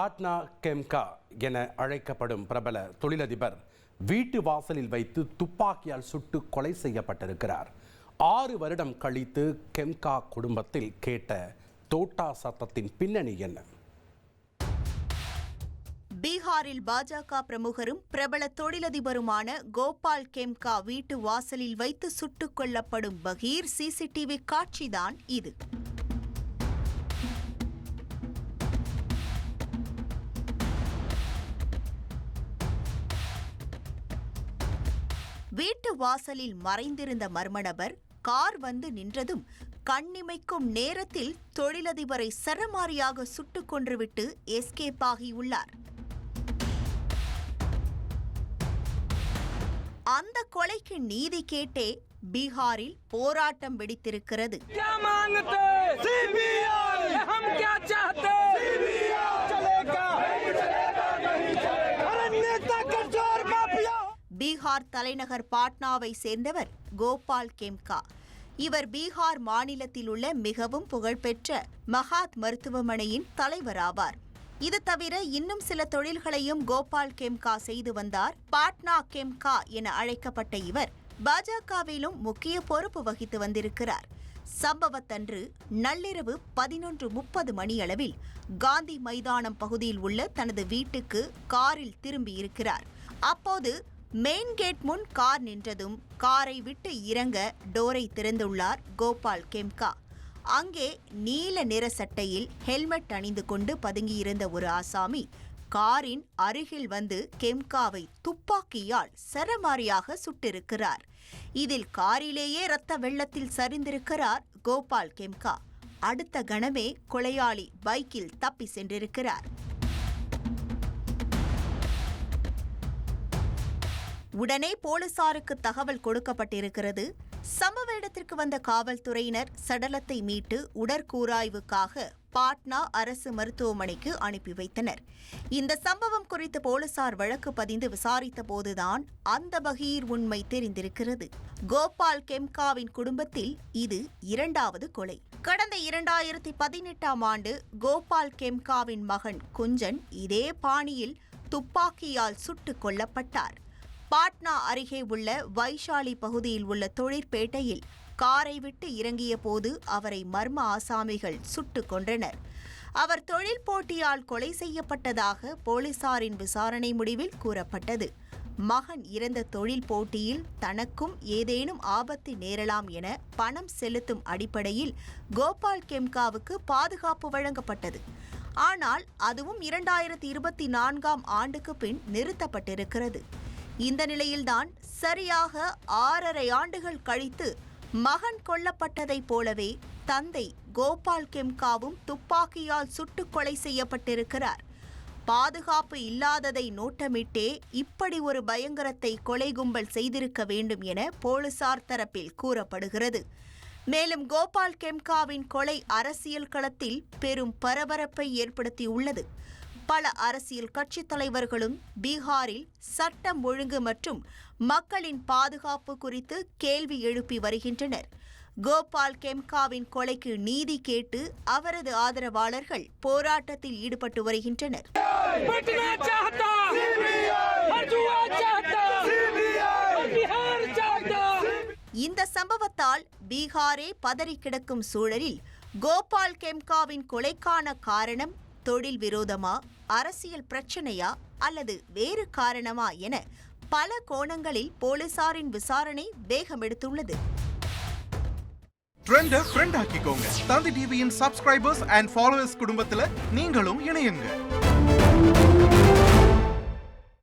பாட்னா கெம்கா என அழைக்கப்படும் பிரபல தொழிலதிபர் வீட்டு வாசலில் வைத்து துப்பாக்கியால் சுட்டு கொலை செய்யப்பட்டிருக்கிறார். ஆறு வருடம் கழித்து கெம்கா குடும்பத்தில் கேட்ட தோட்டா சத்தத்தின் பின்னணி என்ன? பீகாரில் பாஜக பிரமுகரும் பிரபல தொழிலதிபருமான கோபால் கெம்கா வீட்டு வாசலில் வைத்து சுட்டுக் கொல்லப்படும் பகீர் சிசிடிவி காட்சிதான் இது. வீட்டு வாசலில் மறைந்திருந்த மர்ம நபர் கார் வந்து நின்றதும் கண்ணிமைக்கும் நேரத்தில் தொழிலதிபரை சரமாரியாக சுட்டுக் கொன்றுவிட்டு எஸ்கேப் ஆகியுள்ளார். அந்த கொலைக்கு நீதி கேட்டே பீகாரில் போராட்டம் வெடித்திருக்கிறது. பீகார் தலைநகர் பாட்னாவை சேர்ந்தவர் கோபால் கெம்கா. இவர் பீகார் மாநிலத்தில் உள்ள மிகவும் புகழ்பெற்ற மகாத் மருத்துவமனையின் தலைவராவார். இது தவிர இன்னும் சில தொழில்களையும் கோபால் கெம்கா செய்து வந்தார். பாட்னா கெம்கா என அழைக்கப்பட்ட இவர் பாஜகவிலும் முக்கிய பொறுப்பு வகித்து வந்திருக்கிறார். சம்பவத்தன்று நள்ளிரவு பதினொன்று முப்பது மணியளவில் காந்தி மைதானம் பகுதியில் உள்ள தனது வீட்டுக்கு காரில் திரும்பியிருக்கிறார். அப்போது மெயின் கேட் முன் கார் நின்றதும் காரை விட்டு இறங்க டோரை திறந்துள்ளார் கோபால் கெம்கா. அங்கே நீல நிற சட்டையில் ஹெல்மெட் அணிந்து கொண்டு பதுங்கியிருந்த ஒரு ஆசாமி காரின் அருகில் வந்து கெம்காவை துப்பாக்கியால் சரமாரியாக சுட்டிருக்கிறார். இதில் காரிலேயே இரத்த வெள்ளத்தில் சரிந்திருக்கிறார் கோபால் கெம்கா. அடுத்த கணமே கொலையாளி பைக்கில் தப்பி சென்றிருக்கிறார். உடனே போலீசாருக்கு தகவல் கொடுக்கப்பட்டிருக்கிறது. சம்பவ இடத்திற்கு வந்த காவல்துறையினர் சடலத்தை மீட்டு உடற்கூராய்வுக்காக பாட்னா அரசு மருத்துவமனைக்கு அனுப்பி வைத்தனர். இந்த சம்பவம் குறித்து போலீசார் வழக்கு பதிந்து விசாரித்த போதுதான் அந்த பகீர் உண்மை தெரிந்திருக்கிறது. கோபால் கெம்காவின் குடும்பத்தில் இது இரண்டாவது கொலை. கடந்த இரண்டாயிரத்தி பதினெட்டாம் ஆண்டு கோபால் கெம்காவின் மகன் குஞ்சன் இதே பாணியில் துப்பாக்கியால் சுட்டுக் கொல்லப்பட்டார். பாட்னா அருகே உள்ள வைஷாலி பகுதியில் உள்ள தொழிற்பேட்டையில் காரை விட்டு இறங்கிய போது அவரை மர்ம ஆசாமிகள் சுட்டுக் கொன்றனர். அவர் தொழில் போட்டியால் கொலை செய்யப்பட்டதாக போலீசாரின் விசாரணை முடிவில் கூறப்பட்டது. மகன் இறந்த தொழில் போட்டியில் தனக்கும் ஏதேனும் ஆபத்து நேரலாம் என பணம் செலுத்தும் அடிப்படையில் கோபால் கெம்காவுக்கு பாதுகாப்பு வழங்கப்பட்டது. ஆனால் அதுவும் இரண்டாயிரத்தி இருபத்தி நான்காம் ஆண்டுக்கு பின் நிறுத்தப்பட்டிருக்கிறது. இந்த நிலையில்தான் சரியாக ஆறரை ஆண்டுகள் கழித்து மகன் கொல்லப்பட்டதைப் போலவே தந்தை கோபால் கெம்காவும் துப்பாக்கியால் சுட்டுக்கொலை செய்யப்பட்டிருக்கிறார். பாதுகாப்பு இல்லாததை நோட்டமிட்டே இப்படி ஒரு பயங்கரத்தை கொலை கும்பல் செய்திருக்க வேண்டும் என போலீசார் தரப்பில் கூறப்படுகிறது. மேலும் கோபால் கெம்காவின் கொலை அரசியல் களத்தில் பெரும் பரபரப்பை ஏற்படுத்தியுள்ளது. பல அரசியல் கட்சித் தலைவர்களும் பீகாரில் சட்டம் ஒழுங்கு மற்றும் மக்களின் பாதுகாப்பு குறித்து கேள்வி எழுப்பி வருகின்றனர். கோபால் கெம்காவின் கொலைக்கு நீதி கேட்டு அவரது ஆதரவாளர்கள் போராட்டத்தில் ஈடுபட்டு வருகின்றனர். இந்த சம்பவத்தால் பீகாரே பதறி கிடக்கும் சூழலில் கோபால் கெம்காவின் கொலைக்கான காரணம் தொழில் விரோதமா அரசியல் பிரச்சனையா அல்லது வேறு காரணமா என பல கோணங்களில் போலீசாரின் விசாரணை வேகமெடுத்துள்ளது ட்ரெண்ட ஃப்ரெண்ட் ஆக்கிக்கோங்க. தந்தி டிவியின் சப்ஸ்கிரைபர்ஸ் அண்ட் ஃபாலோவர்ஸ் குடும்பத்தில் நீங்களும் இணையுங்க.